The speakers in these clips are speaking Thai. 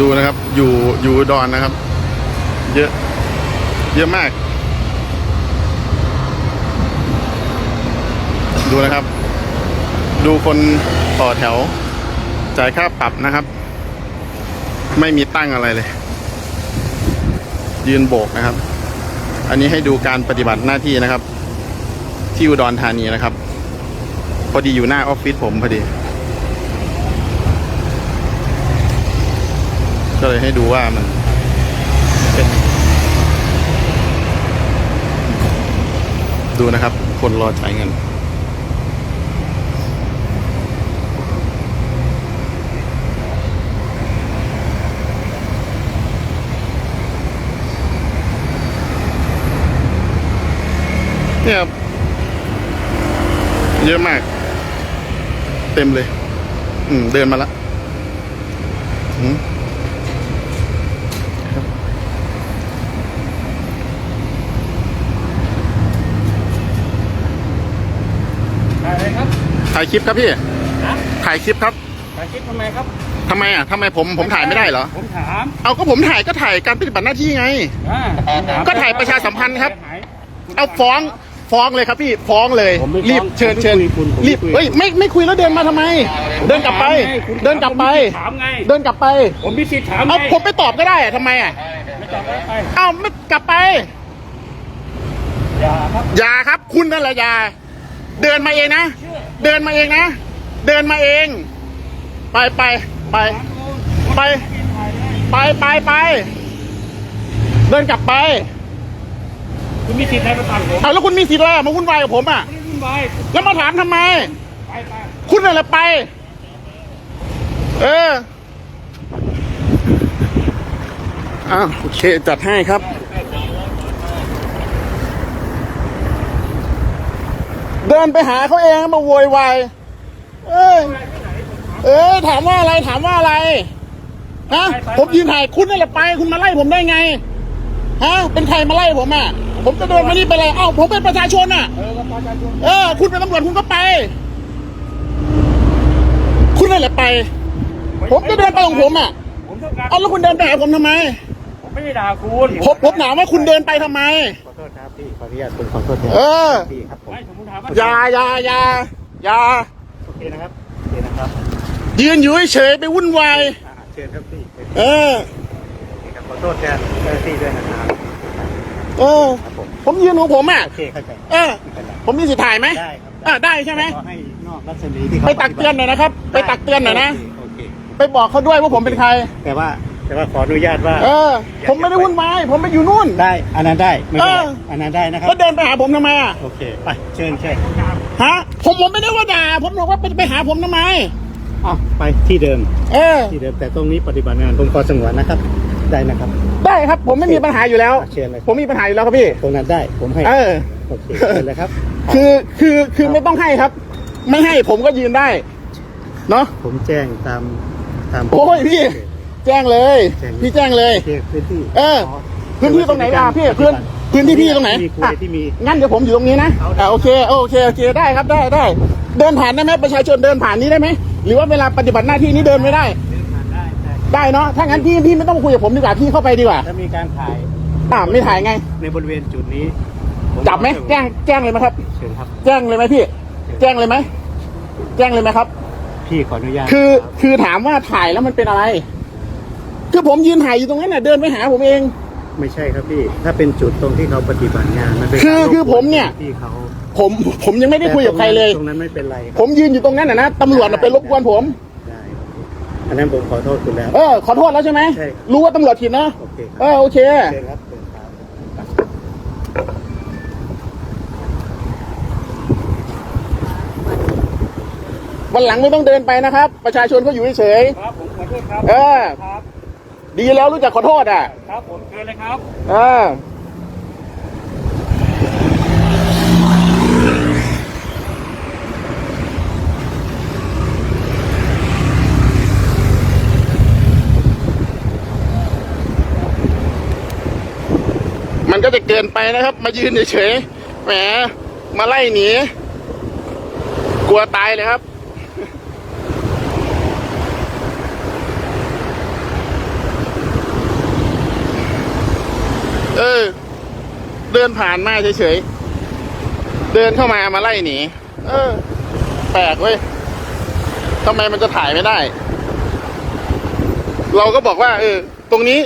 ดูนะครับ อยู่อยู่ดอนนะครับ เยอะ เยอะมาก ดูนะครับ ดูคนต่อแถว จ่ายค่าปรับนะครับ ไม่มีตั้งอะไรเลย ยืนโบกนะครับ อันนี้ให้ดูการปฏิบัติหน้าที่นะครับ ที่อุดรธานีนะครับ พอดีอยู่หน้าออฟฟิศผมพอดี ก็เลยให้ดูว่ามันเป็น ดูนะครับ คนรอจ่ายเงินเนี่ย เยอะมาก เต็มเลย อืม เดินมาละอืม อะไรครับ ถ่ายคลิปครับพี่นะถ่ายคลิปครับถ่ายคลิปทำไมครับทำไมอะทำไมผมผมถ่ายไม่ได้เหรอ ผมถามเอาก็ผมถ่ายก็ถ่ายการปฏิบัติหน้าที่ไง อ่าผมถมก็ถ่ายประชาสัมพันธ์ครับหายเอาฟ้องฟ้องเลยครับพี่ฟ้องเลยผมไม่ฟ้องรีบเชิญผมไม่เชิญคุยคุณผมไม่รีบคุย เฮ้ยไม่ไม่คุยแล้วเดินมาทำไม เดินกลับไป ถามไงคุณเดินกลับไป ถามไง เดินกลับไปผมมีสิทธิ์ถามไงเอาผมไปตอบก็ได้อะทำไมอะไม่ตอบแล้วไปเอาไม่กลับไป อย่าครับ อย่าครับ คุณนั่นแหละอย่า เดินมาเองนะ เดินมาเองนะ เดินมาเอง ไปไปไปไปไปไปไปเดินกลับไป คุณมีสิทธิ์ในประธานผมเอาแล้วคุณมีสิทธิ์อะไรมาวุ่นวายกับผมอะ ไม่ได้วุ่นวายแล้วมาถามทำไม ไปไปคุณนั่นแหละไป เอออ้าวโอเคจัดให้ครับ เดินไปหาเขาเองมาโวยวายเอ้ยเออถามว่าอะไรถามว่าอะไรฮะผมยืนถ่ายคุณนั่นแหละไป คุณมาไล่ผมได้ไงฮะเป็นใครมาไล่ผมอะผมจะเดินมานี่ไปเลยเอ้าผมเป็นประชาชนอะเออก็ประชาชนเออคุณเป็นตำรวจคุณก็ไป คุณนั่นแหละไป ผมจะเดินไปของผมอะผมต้องการเอาแล้วคุณเดินไปหาผมทำไมผม ไม่ได้ด่าคุณผมผมถามว่าคุณเดินไปทำไม ขอโทษครับพี่ขออนุญาตคุณขอโทษแทนเออ พี่ครับผมไม่ผมถามว่าอย่าอย่าอย่าอย่าโอเคนะครับโอเคนะครับยืนอยู่เฉยๆไปวุ่นวาย อ่าเชิญครับพี่โเอออเคครับขอโทษแทนเจ้าหน้าที่ด้วยนะครับเออ ครับผมผมยืนของผมอะ โอเคเข้าใจเออ ไม่เป็นไรผมมีสิทธิ์ถ่ายไหมได้ครับอ่าได้ใช่ไหม ขอให้นอกรัศมีที่เขาไปตักเตือนหน่อยนะครับ ไปตักเตือนหน่อยนะ โอเค ไปบอกเขาด้วยว่าผมเป็นใคร แต่ว่า แต่ว่าขออนุญาตว่า เออ ผมไม่ได้วุ่นวายผมไปอยู่นู่น ได้ อันนั้นได้ไม่เป็นไรเอออันนั้นได้นะครับ แล้วเดินไปหาผมทำไมอะ โอเค ไป เชิญเชิญฮะ ผมผมไม่ได้ว่าด่า ผมบอกว่าไปไปหาผมทำไมอ้าวไปที่เดิม เออ ที่เดิม แต่ตรงนี้ปฏิบัติงานผมขอสงวนนะครับ ได้นะครับ ได้ครับ ผมไม่มีปัญหาอยู่แล้วเชิญเลย ผมมีปัญหาอยู่แล้วครับพี่ ตรงนั้นได้ ผมให้ เออ โอเคเชิญเลยครับ คือคือคือไม่ต้องให้ครับ ไม่ให้ผมก็ยืนได้ เนาะ ผมแจ้งตาม ตามโอ้ยพี่ แจ้งเลย แจ้งพี่แจ้งเลยโอเคพื้นที่เออ พื้นที่ตรงไหนอะพี่พื้นพื้นที่พี่ตรงไหนมีคุอะยที่มี งั้นเดี๋ยวผมอยู่ตรงนี้นะเอาได้ อ่าโอเคโอเคโอเคได้ครับได้ได้เดินผ่านได้ไหมประชาชนเดินผ่านนี้ได้ไหมหรือว่าเวลาปฏิบัติหน้าที่นี้เดินไม่ได้เดินผ่านได้ได้ได้เนาะถ้างั้นพี่พี่ไม่ต้องคุยกับผมดีกว่าพี่เข้าไปดีกว่าถ้ามีการถ่ายอ่าไม่ถ่ายไง ในบริเวณจุดนี้ผจับไหมแจ้งแจ้งเลยไหมครับ เชิญครับ แจ้งเลยไหมพี่ แจ้งเลยไหมแจ้งเลยไหมครับ พี่ขออนุญาตคือรับคือถามว่าถ่ายแล้วมันเป็นอะไร คือผมยืนถ่ายอยู่ตรงนั้นน่ะเดินไปหาผมเอง ไม่ใช่ครับพี่ ถ้าเป็นจุดตรงที่เขาปฏิบัติงานมันเป็นคือการรบคือผมเนี่ย ที่เขาผมผมยังไม่ได้คุยกับใครเลย ตรงนั้นไม่เป็นไรคผรับมยืนอยู่ตรงนั้นน่ะนะตำรวจน่ะไปรบกวนผม ได้ครับอันนั้นผมขอโทษคุณแล้ว เออขอโทษแล้วใช่ไหมใช่ครับรู้ว่าตำรวจผิดนะโอเคคเอรับอโอเคเชิญครับเชิญครับวันหลังไม่ต้องเดินไปนะครับ ประชาชนเขาอยู่เฉยครับผมขอโทษครับเออ ครับๆ ดีแล้วรู้จักขอโทษอะ ครับผมเชิญเลยครับเออมันก็จะเกินไปนะครับ มายืนเฉยๆแหม มาไล่หนี กลัวตายเลยครับ เออ เดินผ่านมาเฉยๆ เดินเข้ามามาไล่หนี เออ แปลกเว้ยทำไมมันจะถ่ายไม่ได้ เราก็บอกว่า เออ ตรงนี้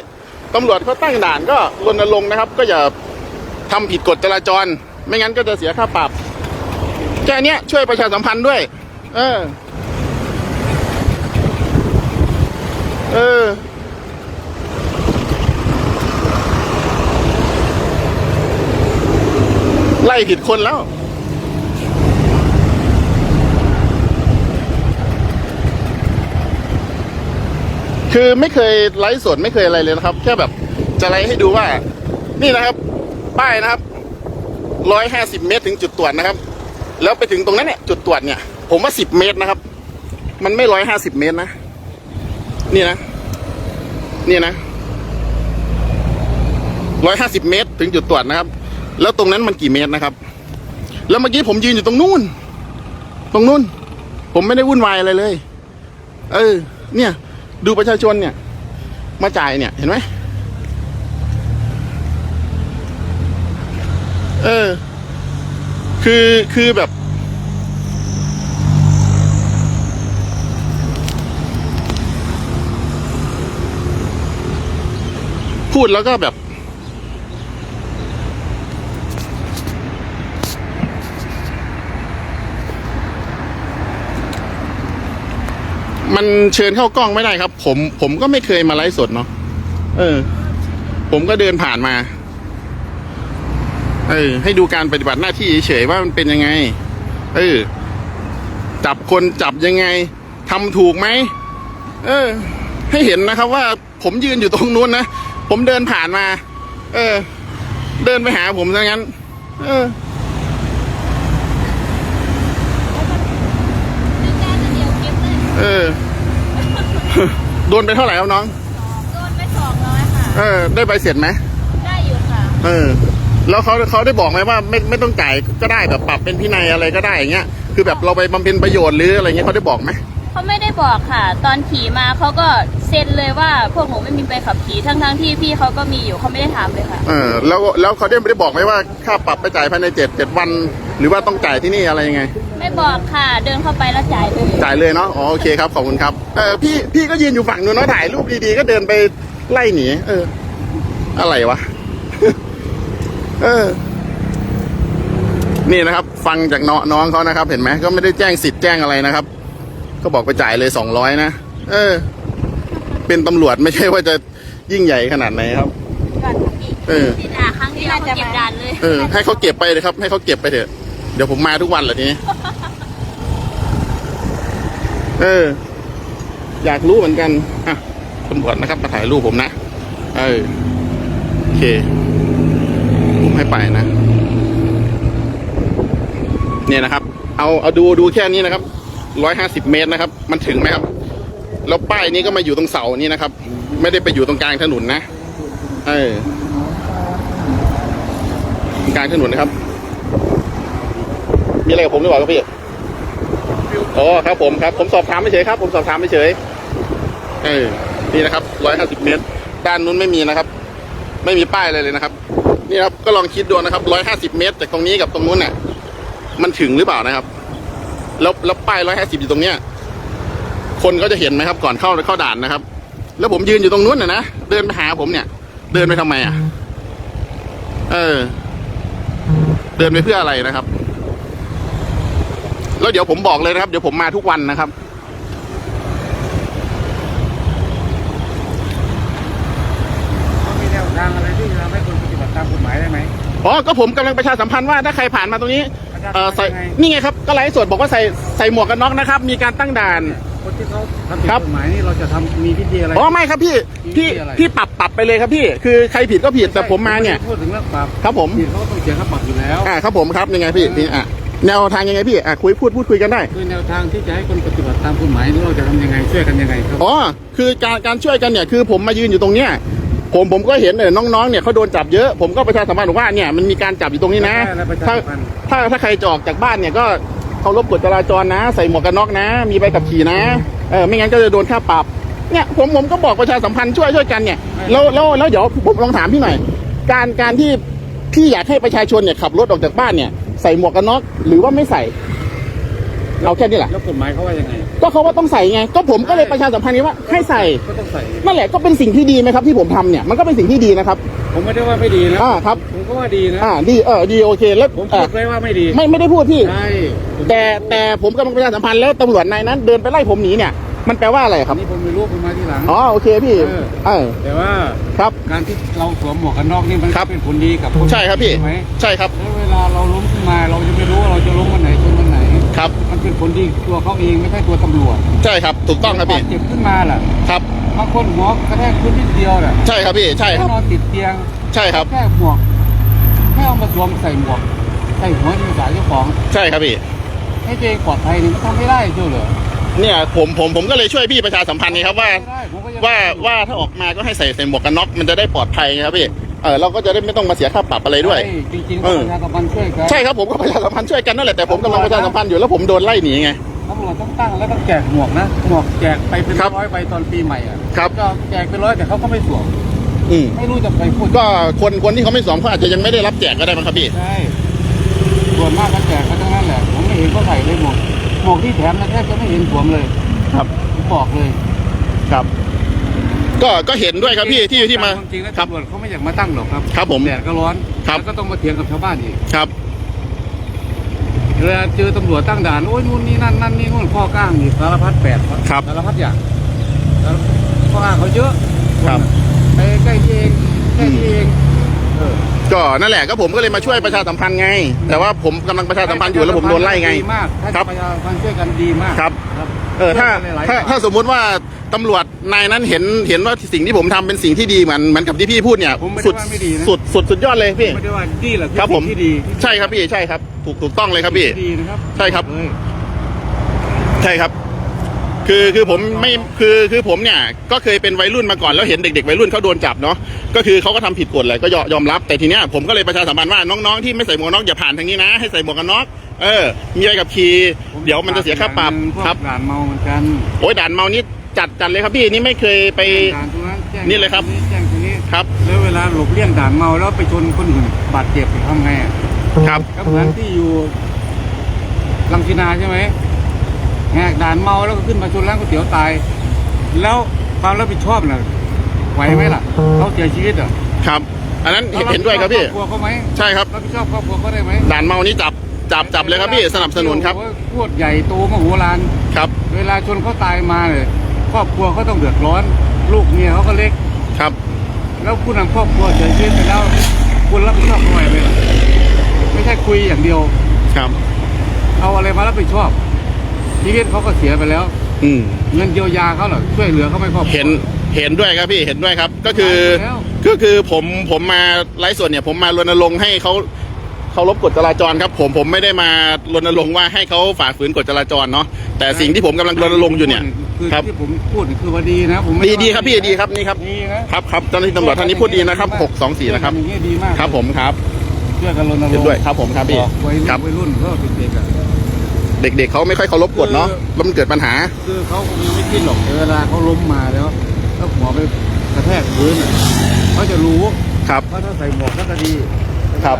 ตำรวจเขาตั้งด่านก็รณรงค์นะครับ ก็อย่าทำผิดกฎจราจร ไม่งั้นก็จะเสียค่าปรับแค่นี้ช่วยประชาสัมพันธ์ด้วย เออ เออ ล่ผิดคนแล้ว คือไม่เคยไลฟ์สดไม่เคยอะไรเลยนะครับ แค่แบบจะไลฟ์ให้ดูว่า นี่นะครับ ป้ายนะครับร้อยห้าสิบเมตรถึงจุดตรวจนะครับ แล้วไปถึงตรงนั้นเนี่ยจุดตรวจเนี่ย ผมว่าสิบเมตรนะครับ มันไม่ร้อยห้าสิบเมตรนะ นี่นะ นี่นะร้อยห้าสิบเมตรถึงจุดตรวจนะครับ แล้วตรงนั้นมันกี่เมตรนะครับ แล้วเมื่อกี้ผมยืนอยู่ตรงนู้น ตรงนู้น ผมไม่ได้วุ่นวายอะไรเลย เออ เนี่ย ดูประชาชนเนี่ย มาจ่ายเนี่ย เห็นไหมเออ คือคือแบบ พูดแล้วก็แบบ มันเชิญเข้ากล้องไม่ได้ครับ ผมผมก็ไม่เคยมาไลฟ์สดเนาะเออ ผมก็เดินผ่านมา เออ ให้ดูการปฏิบัติหน้าที่เฉยๆว่ามันเป็นยังไง เออ จับคนจับยังไงทำถูกไหมเออ ให้เห็นนะครับ ว่าผมยืนอยู่ตรงนู้นนะผมเดินผ่านมา เออ เดินไปหาผมซะงั้น เออเออ โดนไปเท่าไหร่ครับน้อง โดนไปสองร้อยค่ะ เออ ได้ใบเสร็จไหม ได้อยู่ค่ะ เออ แล้วเขาเขาได้บอกไหมว่าไม่ไม่ต้องจ่ายก็ได้แบบปรับเป็นพินัยอะไรก็ได้อย่างเงี้ย คือแบบเราไปบำเพ็ญประโยชน์หรืออะไรเงี้ยเขาได้บอกไหมเขาไม่ได้บอกค่ะ ตอนขี่มาเขาก็เซ็นเลยว่าพวกผมไม่มีใบขับขี่ทั้งทั้งๆที่พี่เขาก็มีอยู่เขาไม่ได้ถามเลยค่ะ เออ แล้วแล้วเขาได้ไม่ได้บอกไหมว่าค่าปรับไปจ่ายภายในเจ็ดเจ็ดวัน หรือว่าต้องจ่ายที่นี่อะไรยังไง ไม่บอกค่ะ เดินเข้าไปแล้วจ่ายเลยจ่ายเลยเนาะอ๋อโอเคครับขอบคุณครับเออพี่พี่ก็ยืนอยู่ฝั่งนู้นเนาะถ่ายรูปดีๆก็เดินไปไล่หนีเออ อะไรวะ เออ นี่นะครับ ฟังจากน้องน้องเขานะครับ เห็นไหมก็ไม่ได้แจ้งสิทธิ์แจ้งอะไรนะครับ ก็บอกไปจ่ายเลยสองร้อยนะเออ เป็นตำรวจไม่ใช่ว่าจะยิ่งใหญ่ขนาดไหนครับ เออติดด่าครั้งเดียวเขาเก็บด่านเลย เออ ให้เขาเก็บไปเลยครับ ให้เขาเก็บไปเถอะ เดี๋ยวผมมาทุกวันเหรอทีนี้ เออ อยากรู้เหมือนกัน อะตำรวจนะครับ มาถ่ายรูปผมนะ เออ โอเค ผมให้ไปนะ เนี่ยนะครับ เอาเอาดูดูแค่นี้นะครับ ร้อยห้าสิบเมตรนะครับ มันถึงไหมครับ แล้วป้ายนี้ก็มาอยู่ตรงเสานี้นะครับ ไม่ได้ไปอยู่ตรงกลางถนนนะ เออกลางถนนนะครับ มีอะไรกับผมหรือเปล่าครับพี่อ๋อครับผมครับ ผมสอบถามไม่เฉยครับ ผมสอบถามไม่เฉยเออนี่นะครับร้อยห้าสิบเมตร ด้านนู้นไม่มีนะครับ ไม่มีป้ายอะไรเลยนะครับ นี่ครับก็ลองคิดดูนะครับร้อยห้าสิบเมตรจากตรงนี้กับตรงนู้นเนี่ยมันถึงหรือเปล่านะครับ แล้วแล้วป้ายร้อยห้าสิบอยู่ตรงเนี้ย คนก็จะเห็นไหมครับ ก่อนเข้าเข้าด่านนะครับ แล้วผมยืนอยู่ตรงนู้นน่ะนะเดินไปหาผมเนี่ย เดินไปทำไมอะ เออ เดินไปเพื่ออะไรนะครับ แล้วเดี๋ยวผมบอกเลยนะครับ เดี๋ยวผมมาทุกวันนะครับ มีแนวทางอะไรที่จะทำให้คนปฏิบัติตามกฎหมายได้ไหม อ๋อ ก็ผมกำลังประชาสัมพันธ์ว่าถ้าใครผ่านมาตรงนี้เออใส่นี่ไงครับก็ไลฟ์สดบอกว่าใส่ใส่หมวกกันน็อกนะครับ มีการตั้งด่าน คนที่เขาทำผิดครับ กฎหมายนี่เราจะทำมีวิธีอะไร อ๋อไม่ครับพี่พี่อะไร พี่ปรับปรับไปเลยครับพี่ คือใครผิดก็ผิดแต่ผมมาเนี่ย พูดถึงเรื่องปรับครับผม ผิดเขาก็ต้องเสียค่าปรับอยู่แล้ว อ่าครับผมครับยังไงพี่นี่อะ แนวทางยังไงพี่อะคุยพูดพูดคุยกันได้ คือแนวทางที่จะให้คนปฏิบัติตามกฎหมายนี่เราจะทำยังไงช่วยกันยังไงครับอ๋อคือการการช่วยกันเนี่ยคือผมมายืนอยู่ตรงเนี้ยผมผมก็เห็นเออน้องๆเนี่ยเขาโดนจับเยอะผมก็ประชาสัมพันธ์บอกว่าเนี่ยมันมีการจับอยู่ตรงนี้นะแล้วประชาถ้าสัมพันธ์ถ้าถ้าใครจะออกจากบ้านเนี่ยก็เคารพกฎจราจรนะ ใส่หมวกกันน็อกนะ มีใบขับขี่นะเออไม่งั้นก็จะโดนค่าปรับเนี่ยผมผมก็บอกประชาสัมพันธ์ช่วยช่วยกันเนี่ยแล้วแล้วแล้วเดี๋ยวผมลองถามพี่หน่อยการการที่พี่อยากให้ประชาชนเนี่ยขับรถออกจากบ้านเนี่ย ใส่หมวกกันน็อกหรือว่าไม่ใส่ เอาแค่นี้แหละแล้วกฎหมายเขาว่ายังไงก็เขาว่าต้องใส่ไง ก็ผมก็เลยประชาสัมพันธ์นี้ว่าให้ใส่ก็ต้องใส่ นั่นแหละก็เป็นสิ่งที่ดีไหมครับ ที่ผมทำเนี่ยมันก็เป็นสิ่งที่ดีนะครับ ผมไม่ได้ว่าไม่ดีนะอ่าครับ ผมก็ว่าดีนะอ่าดีเออดีโอเคแล้วผมเอ่พูอดไว้ว่าไม่ดีไม่ไม่ได้พูดพี่ ใช่แต่แต่ผมกำลังประชาสัมพันธ์แล้วตำรวจนายนั้นเดินไปไล่ผมหนีเนี่ย มันแปลว่าอะไรครับ นี่ผมไม่รู้ผมมาที่หลัง อ๋อโอเคพี่เออ เออแต่ว่าครับ การที่เราสวมหมวกกันน็อกนี่มันครับ เป็นผลดีกับนใช่ครับพี่ ใช่ไหมใช่ครับแล้วเวลาเราล้มขึ้นมาเราจะไม่รู้ว่าเราจะล้มวันไหนชนวันไหน ครับ มันเป็นผลดีตัวเขาเองไม่ใช่ตัวตำรวจใช่ครับถูกต้องครับพี่บาดเจ็บขึ้นมาล่ะครับ บางคนหัวกระแทกพื้นนิดเดียวน่ะใช่ครับพี่ใช่คแค่รับนอนติดเตียงใช่ครับแค่หมวกแค่เอามาสวมใส่หมวกใส่หัวที่สายเจ้าของ ใช่ครับพี่ให้ตัวเองปลอดภัยนี่มันทำไม่ได้เจ้าเหรอ เนี่ยผมผมผมก็เลยช่วยพี่ประชาสัมพันธ์นี่ครับว่าไม่ได้ผมก็ยังว่าว่าถ้าออกมาก็ให้ใส่ใส่หมวกกันน็อกมันจะได้ปลอดภัยไงครับพี่เออเราก็จะได้ไม่ต้องมาเสียค่าปรับอะไรด้วยใช่จริงๆเอก็อประชาสัมพันธ์ช่วยกันใช่ครับผมก็ประชาสัมพันธ์ช่วยกันนั่นแหละแต่ผมกำลังประชาสัมพันธ์อยู่แล้วผมโดนไล่หนีไงตำรวจต้องตั้งแล้วต้องแจกหมวกนะหมวกแจกไปเป็นครับร้อยใบตอนปีใหม่อะครับก็แจกเป็นร้อยแต่เขาก็ไม่สวมอืมไม่รู้จะไปพูดก็คนคนที่เขาไม่สวมเขาอาจจะยังไม่ได้รับแจกก็ได้มั้งครับพี่ใช่ส่วนมากก็แจกกันทั้งนั้นแหละผมไม่เห็นเขาใส่เลยหมวก หมวกที่แถมนะแทบจะไม่เห็นสวมเลยครับผมบอกเลยครับ ก็ก็เห็นด้วยครับพี่ที่ที่มาจริงๆแล้วครับ ตำรวจเขาไม่อยากมาตั้งหรอกครับครับผม แดดก็ร้อนครับ แล้วก็ต้องมาเถียงกับชาวบ้านอีกครับ เวลาเจอตำรวจตั้งด่านโอ้ยนู่นนี่นั่นนั่นนี่นู่นข้อก้างนี่สารพัดแปดครับสารพัดอย่างแล้วข้ออ้างเขาเยอะครับ ไปใกล้ที่เองใกล้ที่เองเออ ก็นั่นแหละก็ผมก็เลยมาช่วยประชาสัมพันธ์ไง แต่ว่าผมกำลังประชาสัมพันธ์อยู่แล้วผมโดนไล่ไง ดีมากถ้าครับประชาสัมพันธ์ช่วยกันดีมากครับ ครับเออถ้าช่วยกันหลยๆถ้าฝ่ยถ้าสมมุติว่าตำรวจนายนั้นเห็นเห็นว่าสิ่งที่ผมทำเป็นสิ่งที่ดีเหมือนเหมือนกับที่พี่พูดเนี่ยผมไม่ได้สุดว่าไม่ดีนะ สุดสุดสุดยอดเลยพี่ ไม่ได้ว่าดีหรอกครับผม ที่ดีใช่ครับพี่ใช่ครับ ถูกถูกต้องเลยครับพี่ ที่ดีนะครับใช่ครับเลยใช่ครับ คือคือผมไม่คือคือผมเนี่ยก็เคยเป็นวัยรุ่นมาก่อนแล้วเห็นเด็กๆวัยรุ่นเขาโดนจับเนาะก็คือเขาก็ทำผิดกฎแหละก็ยอยอมรับแต่ทีเนี้ยผมก็เลยประชาสัมพันธ์ว่าน้องๆที่ไม่ใส่หมวกกันน็อกอย่าผ่านทางนี้นะ ให้ใส่หมวกกันน็อกเออ มีอะไรกับขี่เดี๋ยวมันจะเสียค่าปรับพวกครับด่านเมาเหมือนกันโอ้ยด่านเมานี่จัดจัดเลยครับพี่นี่ไม่เคยไปด่านตรงนั้นแจ้งนี่เลยครับแจ้งตรงนี้ครับแล้วเวลาหลบเลี่ยงด่านเมาแล้วไปชนคนอื่นบาดเจ็บทำไงอะครับก็เหมือนที่อยู่ลังสินาใช่ไหม แหกด่านเมาแล้วก็ขึ้นมาชนร้านก๋วยเตี๋ยวตาย แล้วความรับผิดชอบน่ะไหวไหมล่ะเขาเสียชีวิตอะครับ อันนั้นเห็นเห็นด้วยครับพี่ ครอบครัวเขาไหมใช่ครับรับผิดชอบครอบครัวเขาได้ไหมด่านเมานี่จับจับจับเลยครับพี่สนับสนุนครับโอ้โหพูดใหญ่โตมโหฬารครับ เวลาชนเขาตายมาเลยครอบครัวเขาต้องเดือดร้อน ลูกเมียเขาก็เล็กครับ แล้วผู้นำครอบครัวเสียชีวิตไปแล้วคุณรับผิดชอบเขาไหวไหมล่ะไม่ใช่คุยอย่างเดียวครับ เอาอะไรมารับผิดชอบ ชีวิตเขาก็เสียไปแล้ว อืม เงินเยียวยาเขาเหรอช่วยเหลือเขาไม่ครอบครัวเห็นเห็นด้วยครับพี่เห็นด้วยครับ ก็คือแล้ว ก็คือผมผมมาไลฟ์สดเนี่ยผมมารณรงค์ให้เขาเคารพกฎจราจรครับ ผมผมไม่ได้มารณรงค์ว่าให้เขาฝ่าฝืนกฎจราจรเนาะแต่สิ่งที่ผมกำลังรณรงค์อยู่เนี่ยคือครับ ที่ผมพูดนี่คือว่าดีนะ ผมไม่ดีไว่าดีครับพี่ดีครับนี่ครับดีนะครับครับเจ้าหน้าที่ตำรวจท่านนี้พูดดีนะครับหกสองสี่นะครับอย่างนี้ยดีมากครับผมครับช่วยกันรณรงค์เห็นด้วยครับผมครับพี่บอกวัยรุ่นครับ วัยรุ่นก็เด็กๆอะ เด็กๆเขาไม่ค่อยเคารพกฎเนาะแล้วมันเกิดปัญหา คือเขาคงยังไม่คิดหรอกเวลาเขาล้มมาแล้วแล้วหัวไปกระแทกพื้นอะเขาจะรู้ครับว่าถ้าใส่หมวกก็จะดีครับ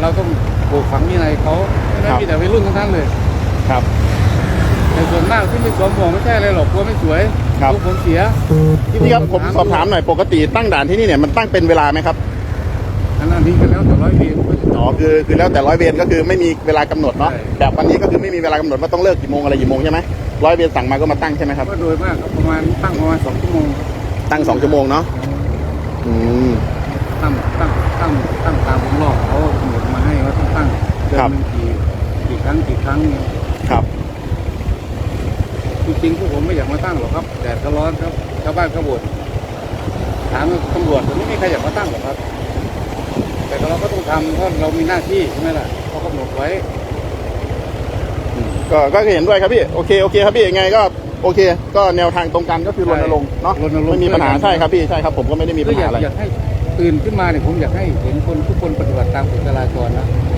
เราต้องปลูกฝังวินัยเขาไม่ได้ครับมีแต่วัยรุ่นทั้งนั้นเลยครับแต่ส่วนมากที่ไม่สวมหมวกไม่ใช่อะไรหรอกกลัวไม่สวยครับ กลัวผลเสีย พี่ครับผมสอบถามหน่อยปกติตั้งด่านที่นี่เนี่ยมันตั้งเป็นเวลาไหมครับ อันนั้นทิ้งไปแล้วแต่ร้อยปีอ๋อคือคือแล้วแต่ร้อยเวรก็คือไม่มีเวลากำหนดเนาะใช่ แบบวันนี้ก็คือไม่มีเวลากำหนดว่าต้องเลิกกี่โมงอะไรกี่โมงใช่ไหมร้อยเวรสั่งมาก็มาตั้งใช่ไหมครับ ก็โดยมากก็ประมาณตั้งประมาณสองชั่วโมงตั้งสองชั่วโมงเนาะอืม ตั้งตั้งตั้งตั้งตามวงรอบเขากำหนดมาให้ว่าต้องตั้งเดือนครับ หนึ่งกี่กี่ครั้งกี่ครั้งเนี่ยครับ จริงๆพวกผมไม่อยากมาตั้งหรอกครับแดดก็ร้อนครับชาวบ้านก็บ่นถามตำรวจแต่ไม่มีใครอยากมาตั้งหรอกครับ แต่เราก็ต้องทำเพราะเรามีหน้าที่ใช่ไหมล่ะเขากำหนดไว้ก็ก็เห็นด้วยครับพี่โอเคโอเคครับพี่ยังไงก็โอเค ก็แนวทางตรงกันก็คือรใช่ณรงค์เนาะรณรงค์ไม่มีปัญหาด้วยกันใช่ครับพี่ใช่ครับผมก็ไม่ได้มีก็ปัญอหายากอะไรอยากให้ตื่นขึ้นมาเนี่ยผมอยากให้เห็นคนทุกคนปฏิบัติตามกฎจราจรนะ